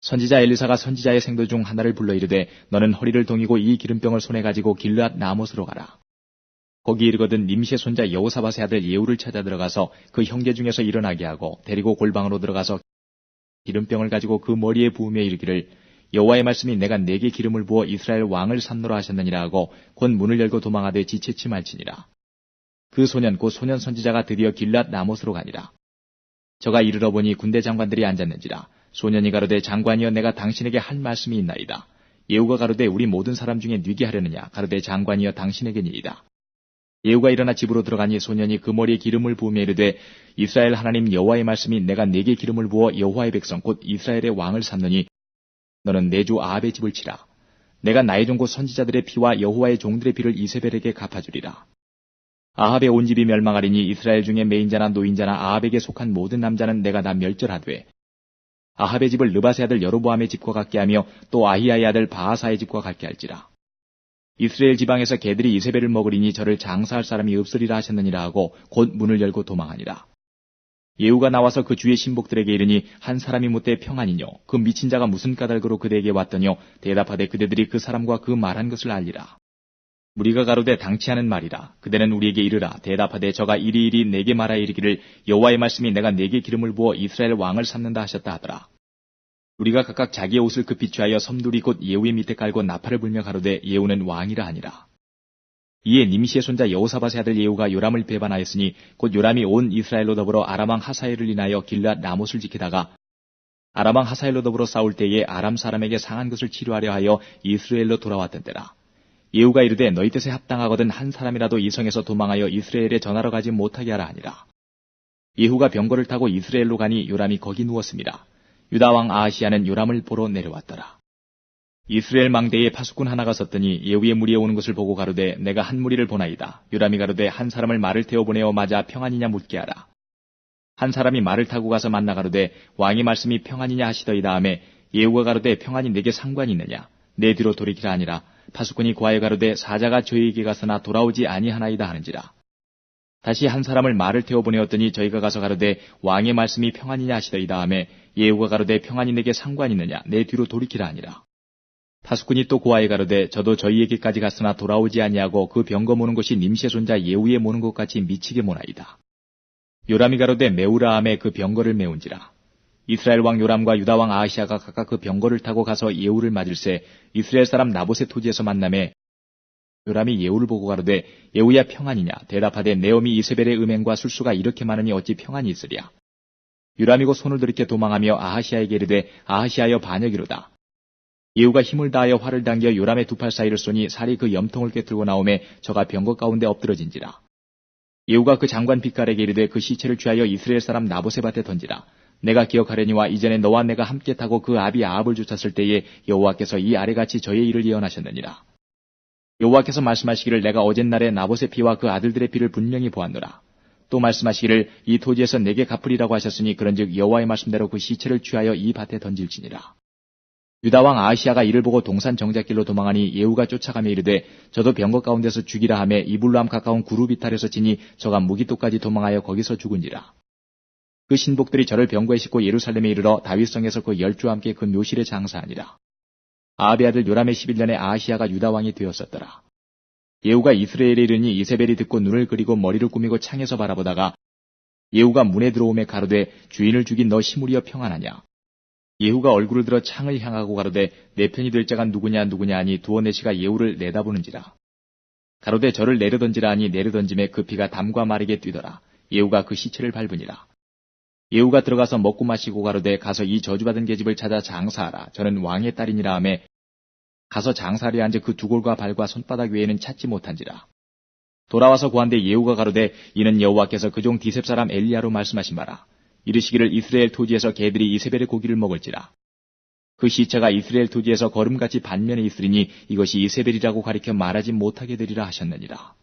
선지자 엘리사가 선지자의 생도 중 하나를 불러 이르되 너는 허리를 동이고 이 기름병을 손에 가지고 길르앗 나못으로 가라. 거기 이르거든 님시의 손자 여호사밧의 아들 예후를 찾아 들어가서 그 형제 중에서 일어나게 하고 데리고 골방으로 들어가서 기름병을 가지고 그 머리에 부으며 이르기를 여호와의 말씀이 내가 내게 기름을 부어 이스라엘 왕을 삼노라 하셨느니라 하고 곧 문을 열고 도망하되 지체치 말지니라. 그 소년 곧 소년 선지자가 드디어 길랏 나못으로 가니라. 저가 이르러 보니 군대 장관들이 앉았는지라 소년이 가로되 장관이여 내가 당신에게 할 말씀이 있나이다. 예후가 가로되 우리 모든 사람 중에 뉘게 하려느냐 가로되 장관이여 당신에게니이다. 예후가 일어나 집으로 들어가니 소년이 그 머리에 기름을 부으며 이르되 이스라엘 하나님 여호와의 말씀이 내가 내게 기름을 부어 여호와의 백성 곧 이스라엘의 왕을 삼느니 너는 내 주 아합의 집을 치라. 내가 나의 종고 선지자들의 피와 여호와의 종들의 피를 이세벨에게 갚아주리라. 아합의 온 집이 멸망하리니 이스라엘 중에 메인자나 노인자나 아합에게 속한 모든 남자는 내가 다 멸절하되 아합의 집을 르바세 아들 여로보암의 집과 같게 하며 또 아히야의 아들 바하사의 집과 같게 할지라. 이스라엘 지방에서 개들이 이세벨을 먹으리니 저를 장사할 사람이 없으리라 하셨느니라 하고 곧 문을 열고 도망하니라. 예후가 나와서 그 주의 신복들에게 이르니 한 사람이 묻되 평안이뇨 그 미친 자가 무슨 까닭으로 그대에게 왔더뇨 대답하되 그대들이 그 사람과 그 말한 것을 알리라. 우리가 가로되 당치하는 말이라 그대는 우리에게 이르라 대답하되 저가 이리이리 내게 말하 이르기를 여호와의 말씀이 내가 내게 기름을 부어 이스라엘 왕을 삼는다 하셨다 하더라. 우리가 각각 자기의 옷을 급히 취하여 섬둘이 곧 예후의 밑에 깔고 나팔을 불며 가로되 예후는 왕이라 하니라. 이에 님시의 손자 여호사밧의 아들 예후가 요람을 배반하였으니 곧 요람이 온 이스라엘로 더불어 아람왕 하사엘을 인하여 길랏 나못을 지키다가 아람왕 하사엘로 더불어 싸울 때에 아람 사람에게 상한 것을 치료하려 하여 이스라엘로 돌아왔던 때라. 예후가 이르되 너희 뜻에 합당하거든 한 사람이라도 이 성에서 도망하여 이스라엘에 전하러 가지 못하게 하라 하니라. 예후가 병거를 타고 이스라엘로 가니 요람이 거기 누웠습니다. 유다왕 아하시아는 요람을 보러 내려왔더라. 이스라엘 망대에 파수꾼 하나가 섰더니 예후의 무리에 오는 것을 보고 가로되 내가 한 무리를 보나이다. 요람이 가로되 한 사람을 말을 태워 보내어 맞아 평안이냐 묻게 하라. 한 사람이 말을 타고 가서 만나 가로되 왕의 말씀이 평안이냐 하시더이 다음에 예후가 가로되 평안이 내게 상관이 있느냐 내 뒤로 돌이키라 하니라 파수꾼이 고하여 가로되 사자가 저희에게 가서나 돌아오지 아니하나이다 하는지라 다시 한 사람을 말을 태워 보내었더니 저희가 가서 가로되 왕의 말씀이 평안이냐 하시더이 다음에 예후가 가로되 평안이 내게 상관이 있느냐 내 뒤로 돌이키라 하니라 파수꾼이 또 고아에 가로되 저도 저희에게까지 갔으나 돌아오지 아니하고 그 병거 모는 것이 님시의 손자 예후에 모는 것 같이 미치게 모나이다. 요람이 가로되 메우라함에 그 병거를 메운지라. 이스라엘 왕 요람과 유다 왕 아하시아가 각각 그 병거를 타고 가서 예후를 맞을새 이스라엘 사람 나봇의 토지에서 만남에 요람이 예후를 보고 가로되 예후야 평안이냐 대답하되 네오미 이세벨의 음행과 술수가 이렇게 많으니 어찌 평안이 있으랴. 유람이 고 손을 들이켜 도망하며 아하시아에게 이르되 아하시아여 반역이로다. 예후가 힘을 다하여 활을 당겨 요람의 두 팔 사이를 쏘니 살이 그 염통을 꿰뚫고 나오매 저가 병거 가운데 엎드러진지라. 예후가 그 장관 빛깔에게 이르되 그 시체를 취하여 이스라엘 사람 나봇의 밭에 던지라. 내가 기억하려니와 이전에 너와 내가 함께 타고 그 아비 아합을 쫓았을 때에 여호와께서 이 아래같이 저의 일을 예언하셨느니라. 여호와께서 말씀하시기를 내가 어젯날에 나봇의 피와 그 아들들의 피를 분명히 보았노라. 또 말씀하시기를 이 토지에서 내게 갚으리라고 하셨으니 그런즉 여호와의 말씀대로 그 시체를 취하여 이 밭에 던질지니라. 유다왕 아시아가 이를 보고 동산 정작길로 도망하니 예후가 쫓아가며 이르되 저도 병거 가운데서 죽이라 하며 이블로함 가까운 구루비탈에서 지니 저가 무기토까지 도망하여 거기서 죽은지라. 그 신복들이 저를 병거에 싣고 예루살렘에 이르러 다윗성에서 그 열주와 함께 그 묘실에 장사하니라. 아합의 아들 요람의 11년에 아시아가 유다왕이 되었었더라. 예후가 이스라엘에 이르니 이세벨이 듣고 눈을 그리고 머리를 꾸미고 창에서 바라보다가 예후가 문에 들어오매 가로되 주인을 죽인 너 시무리여 평안하냐. 예후가 얼굴을 들어 창을 향하고 가로되 내 편이 될 자가 누구냐 누구냐 하니 두어 네시가 예후를 내다보는지라. 가로되 저를 내려던지라 하니 내려던짐에 그 피가 담과 마르게 뛰더라. 예후가 그 시체를 밟으니라. 예후가 들어가서 먹고 마시고 가로되 가서 이 저주받은 계집을 찾아 장사하라. 저는 왕의 딸이니라 하매 가서 장사하려 앉아 그 두골과 발과 손바닥 외에는 찾지 못한지라. 돌아와서 고한데 예후가 가로되 이는 여호와께서 그 종 디셉 사람 엘리야로 말씀하신 바라. 이르시기를 이스라엘 토지에서 개들이 이세벨의 고기를 먹을지라. 그 시체가 이스라엘 토지에서 걸음같이 반면에 있으리니 이것이 이세벨이라고 가리켜 말하지 못하게 되리라 하셨느니라.